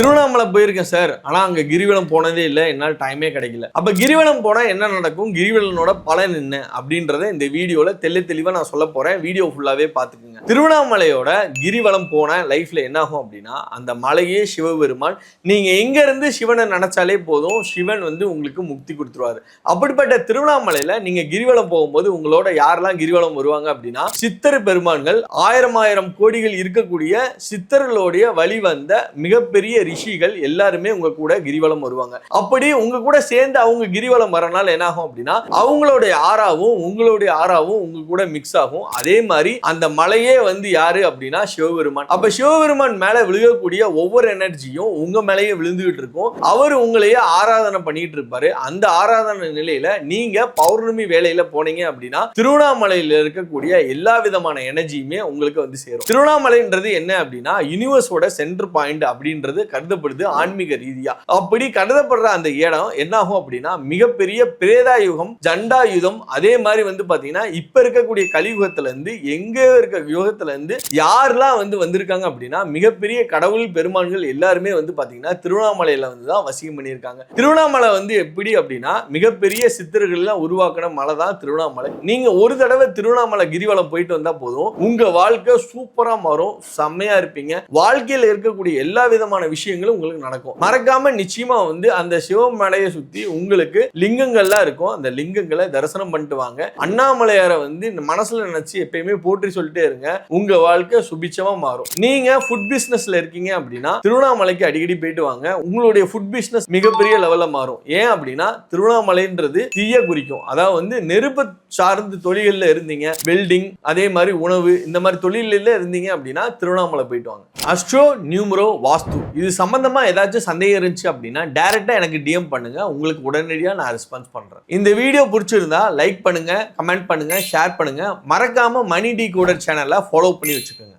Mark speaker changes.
Speaker 1: திருவண்ணாமலை போயிருக்கேன் சார் ஆனால் அங்கே கிரிவலம் போனதே இல்லை. என்னால் டைமே கிடைக்கல. அப்போ கிரிவலம் போனால் என்ன நடக்கும்? கிரிவலனோட பலன் என்ன? அப்படின்றத இந்த வீடியோவில் தெளி தெளிவாக நான் சொல்ல போகிறேன் வீடியோ ஃபுல்லாகவே பார்த்துக்குங்க. திருவண்ணாமலையோட கிரிவலம் போன லைஃப்பில் என்னாகும் அப்படின்னா அந்த மலையே சிவபெருமான். நீங்கள் எங்கேருந்து சிவனை நினச்சாலே போதும் சிவன் வந்து உங்களுக்கு முக்தி கொடுத்துருவாரு. அப்படிப்பட்ட திருவண்ணாமலையில் நீங்கள் கிரிவலம் போகும்போது உங்களோட யாரெல்லாம் கிரிவலம் வருவாங்க அப்படின்னா சித்தர் பெருமான்கள் ஆயிரம் ஆயிரம் கோடிகள் இருக்கக்கூடிய சித்தர்களுடைய வழி வந்த மிகப்பெரிய ரிஷிகள் எல்லாருமே உங்க கூட கிரிவலம் வருவாங்க. அப்படி உங்க கூட சேர்ந்து அவங்க கிரிவலம் வரனால என்ன ஆகும் அப்படின்னா அவங்களுடைய ஆறாவும் உங்களுடைய ஆறாவும் உங்க கூட மிக்ஸ் ஆகும். அதே மாதிரி அந்த மலையே வந்து யாரு அப்படின்னா சிவபெருமான். அப்ப சிவபெருமான் மேல விழுகக்கூடிய ஒவ்வொரு எனர்ஜியும் உங்க மேலேயே விழுந்துகிட்டு இருக்கும். அவர் உங்களையே ஆராதனை பண்ணிட்டு இருப்பாரு. அந்த ஆராதனை நிலையில நீங்க பௌர்ணமி வேலையில போனீங்க அப்படின்னா திருவண்ணாமலையில இருக்கக்கூடிய எல்லா விதமான எனர்ஜியுமே உங்களுக்கு வந்து சேரும். திருவண்ணாமலைன்றது என்ன அப்படின்னா யூனிவர்ஸோட சென்டர் பாயிண்ட் அப்படின்றது கருதப்படுது ஆன்மீக ரீதியா. அப்படி கருதப்படுற அந்த இடம் என்ன ஆகும் அப்படின்னா மிகப்பெரிய பிரேதாயுகம் ஜண்டாயுதம் அதே மாதிரி வந்து பாத்தீங்கன்னா இப்ப இருக்கக்கூடிய கலியுகத்துல இருந்து எங்க இருக்க யுகத்துல இருந்து யாரெல்லாம் வந்து வந்திருக்காங்க அப்படின்னா மிகப்பெரிய கடவுள் பெருமான்கள் எல்லாருமே வந்து பாத்தீங்கன்னா திருவண்ணாமலையில வந்து தான் வசியம் பண்ணியிருக்காங்க. திருவண்ணாமலை வந்து எப்படி அப்படின்னா மிகப்பெரிய சித்தர்கள்லாம் உருவாக்கின மலை தான் திருவண்ணாமலை. நீங்க ஒரு தடவை திருவண்ணாமலை கிரிவலம் போயிட்டு வந்தா போதும் உங்க வாழ்க்கை சூப்பரா மாறும் செம்மையா இருப்பீங்க. வாழ்க்கையில இருக்கக்கூடிய எல்லா விதமான விஷயங்களும் உங்களுக்கு நடக்கும். மறக்காம நிச்சயமா வந்து அந்த சிவமலையை சுத்தி உங்களுக்கு லிங்கங்கள்லாம் இருக்கும். அந்த லிங்கங்களை தரிசனம் பண்ணிட்டு வாங்க. அண்ணாமலையாரை வந்து இந்த மனசுல நினைச்சு எப்பயுமே போற்றி சொல்லிட்டே இருங்க. உங்க வாழ்க்கை சுபிச்சமா மாறும். நீங்க ஃபுட் பிசினஸ்ல இருக்கீங்க அப்படின்னா திருவண்ணாமலைக்கு அடிக்கடி போயிட்டு வாங்க. உங்களுடைய ஃபுட் பிசினஸ் மிகப்பெரிய லெவல்ல மாறும். ஏன் அப்படின்னா திருவண்ணாமலைன்றது தீய குறிக்கும். அதாவது வந்து நெருப்பு சார்ந்த தொழில்கள்ல இருந்தீங்க. வெல்டிங் அதே மாதிரி உணவு இந்த மாதிரி தொழில்ல இருந்தீங்க அப்படின்னா திருவண்ணாமலை போயிட்டு வாங்க. அஸ்ட்ரோ நியூமரோ வாஸ்து இது இது சம்பந்தமா ஏதாச்சும் சந்தேகம் இருந்துச்சு அப்படின்னா டேரெக்டாக எனக்கு டிஎம் பண்ணுங்க. உங்களுக்கு உடனடியாக நான் ரெஸ்பான்ஸ் பண்றேன். இந்த வீடியோ பிடிச்சிருந்தா லைக் பண்ணுங்க கமெண்ட் பண்ணுங்க ஷேர் பண்ணுங்க. மறக்காம மணி டி கூட சேனலை ஃபாலோ பண்ணி வச்சுக்கோங்க.